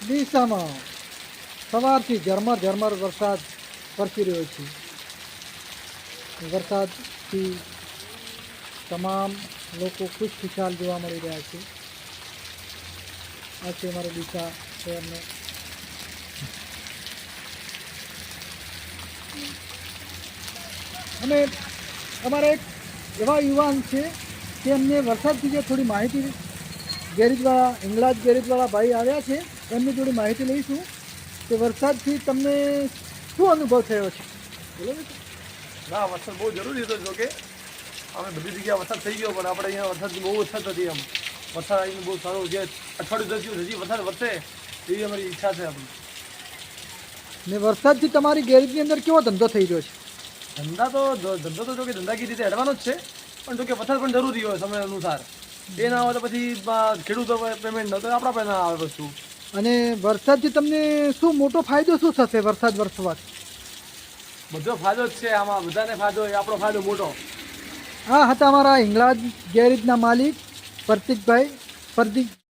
ડીસામાં સવારથી ઝરમર ઝરમર વરસાદ વરસી રહ્યો છે. વરસાદથી તમામ લોકો ખુશ ખુશાલ જોવા મળી રહ્યા છે. આ છે અમારો ડીસા શહેરનો અને અમારા એક એવા યુવાન છે કે એમને વરસાદ વિશે થોડી માહિતી ગેરેજવાળા ઇંગલાજ ગેરેજવાળા ભાઈ આવ્યા છે. એમની જોડે માહિતી લઈશું કે વરસાદથી તમને શું અનુભવ થયો છે? બરાબર ના. વરસાદ બહુ જરૂરી હતો જોકે. અમે બધી જગ્યાએ વરસાદ થઈ ગયો પણ આપણે અહીંયા વરસાદની બહુ ઓછા હતી એમ વરસાદ આવીને બહુ સારો જે અઠવાડિયું દસ હજી વરસાદ વધશે એવી અમારી ઈચ્છા છે આપણી. ને વરસાદથી તમારી ગેરેજની અંદર કેવો ધંધો થઈ રહ્યો છે? ધંધા તો ધંધો તો જોકે ધંધાકી રીતે હેડવાનો જ છે. પણ જોકે વરસાદ પણ જરૂરી હોય સમય અનુસાર. એ ના હોય તો પછી ખેડૂતો પેમેન્ટ ન તો આપણા પાસે ના આવે વસ્તુ અને વરસાદથી તમને શું મોટો ફાયદો શું થશે વરસાદ વરસવાથી બધો ફાયદો જ છે આમાં બધાને ફાયદો એ આપણો ફાયદો મોટો. આ હતા અમારા હિંગળાજ ગેરેજના માલિક પ્રતિકભાઈ પ્રતિક